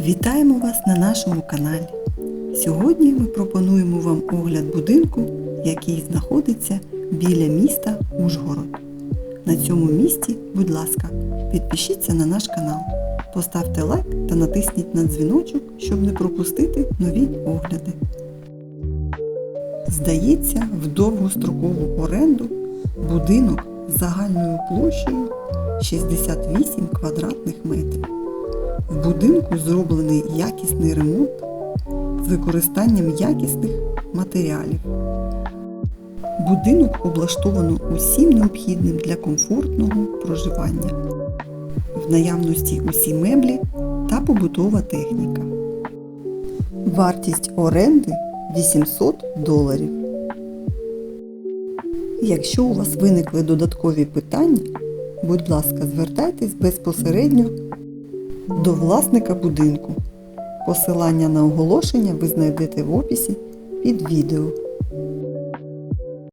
Вітаємо вас на нашому каналі. Сьогодні ми пропонуємо вам огляд будинку, який знаходиться біля міста Ужгород. На цьому місці, будь ласка, підпишіться на наш канал, поставте лайк та натисніть на дзвіночок, щоб не пропустити нові огляди. Здається, в довгострокову оренду будинок з загальною площею 68 квадратних метрів. Будинку зроблений якісний ремонт з використанням якісних матеріалів. Будинок облаштовано усім необхідним для комфортного проживання. В наявності усі меблі та побутова техніка. Вартість оренди 800 доларів. Якщо у вас виникли додаткові питання, будь ласка, звертайтесь безпосередньо до власника будинку. Посилання на оголошення ви знайдете в описі під відео.